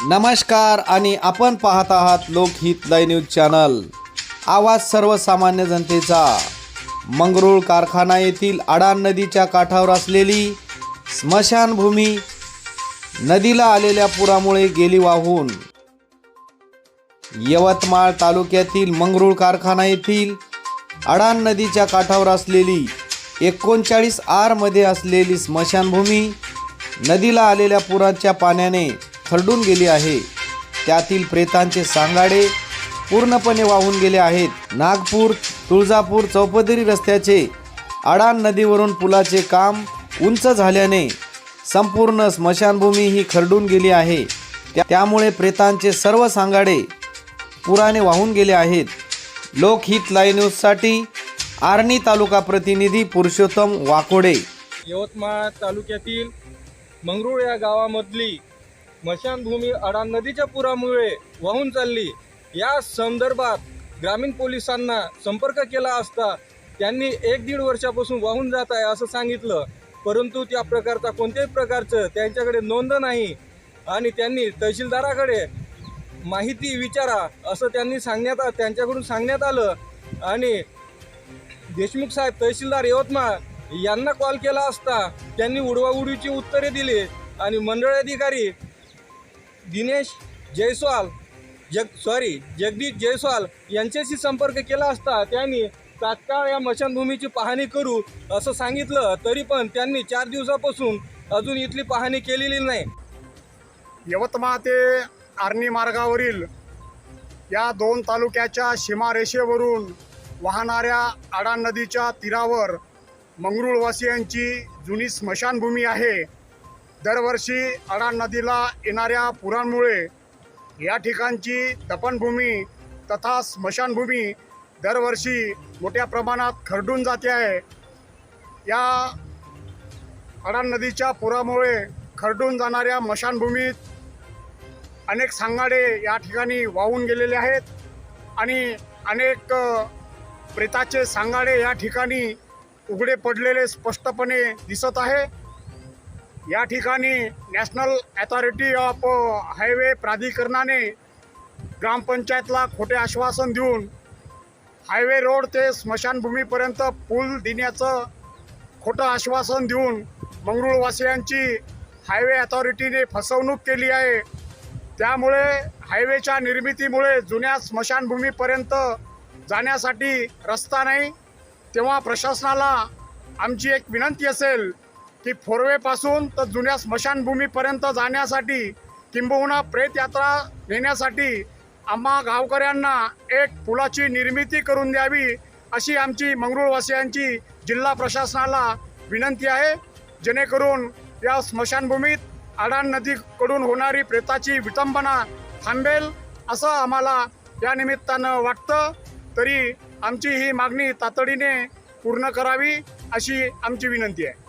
नमस्कार आणि आपण पाहत आहात लोकहित लय न्यूज चॅनल. आवाज सर्वसामान्य जनतेचा. मंगरुळ कारखाना येथील अडाण नदीच्या काठावर असलेली स्मशानभूमी नदीला आलेल्या पुरामुळे गेली वाहून. यवतमाळ तालुक्यातील मंगरुळ कारखाना येथील अडाण नदीच्या काठावर असलेली एकोणचाळीस आरमध्ये असलेली स्मशानभूमी नदीला आलेल्या पुराच्या पाण्याने खरडून गेली आहे. त्यातील प्रेतांचे सांगाडे पूर्णपणे वाहून गेले आहेत. नागपूर तुळजापूर चौपदरी रस्त्याचे अडाण नदीवरून पुलाचे काम उंच झाल्याने संपूर्ण स्मशानभूमी ही खरडून गेली आहे. त्यामुळे प्रेतांचे सर्व सांगाडे पुराने वाहून गेले आहेत. लोकहित लाईव्ह न्यूजसाठी आर्णी तालुका प्रतिनिधी पुरुषोत्तम वाकोडे. यवतमाळ तालुक्यातील मंगरुळ या गावामधली स्मशानभूमी अडाण नदीच्या पुरामुळे वाहून चालली. या संदर्भात ग्रामीण पोलिसांना संपर्क केला असता त्यांनी एक दीड वर्षापासून वाहून जात आहे असं सांगितलं. परंतु त्या प्रकारचा कोणत्याही प्रकारचं त्यांच्याकडे नोंद नाही आणि त्यांनी तहसीलदाराकडे माहिती विचारा असं त्यांनी सांगण्यात आ- त्यांच्याकडून सांगण्यात आलं आणि देशमुख साहेब तहसीलदार यवतमाळ यांना कॉल केला असता त्यांनी उडवाउडवीची उत्तरे दिली आणि मंडळ अधिकारी दिनेश जयस्वाल जग सॉरी जगदीश जयस्वाल यांच्याशी संपर्क केला असता त्यांनी तात्काळ या मशानभूमीची पाहणी करू असं सांगितलं तरी पण त्यांनी चार दिवसापासून अजून इथली पाहणी केलेली नाही. यवतमाळ ते आर्णी मार्गावरील या दोन तालुक्याच्या सीमारेषेवरून वाहणाऱ्या आडा नदीच्या तीरावर मंगरुळवासियांची जुनी स्मशानभूमी आहे. दरवर्षी अडाण नदीला येणाऱ्या पुरांमुळे या ठिकाणची दफनभूमी तथा स्मशानभूमी दरवर्षी मोठ्या प्रमाणात खरडून जाते आहे. या अडाण नदीच्या पुरामुळे खरडून जाणाऱ्या मशानभूमीत अनेक सांगाडे या ठिकाणी वाहून गेलेले आहेत आणि अनेक प्रेताचे सांगाडे या ठिकाणी उघडे पडलेले स्पष्टपणे दिसत आहे. या ठिकाणी नॅशनल अथॉरिटी ऑफ हायवे प्राधिकरणाने ग्रामपंचायतला खोटे आश्वासन देऊन हायवे रोड ते स्मशानभूमीपर्यंत पूल देण्याचं खोटं आश्वासन देऊन मंगरुळवासियांची हायवे अथॉरिटीने फसवणूक केली आहे. त्यामुळे हायवेच्या निर्मितीमुळे जुन्या स्मशानभूमीपर्यंत जाण्यासाठी रस्ता नाही. तेव्हा प्रशासनाला आमची एक विनंती असेल की फोरवेपासून तर जुन्या स्मशानभूमीपर्यंत जाण्यासाठी किंबहुना प्रेतयात्रा नेण्यासाठी आम्हा गावकऱ्यांना एक पुलाची निर्मिती करून द्यावी अशी आमची मंगरुळवासियांची जिल्हा प्रशासनाला विनंती आहे. जेणेकरून या स्मशानभूमीत आडाण नदीकडून होणारी प्रेताची विटंबना थांबेल असं आम्हाला या निमित्तानं वाटतं. तरी आमची ही मागणी तातडीने पूर्ण करावी अशी आमची विनंती आहे.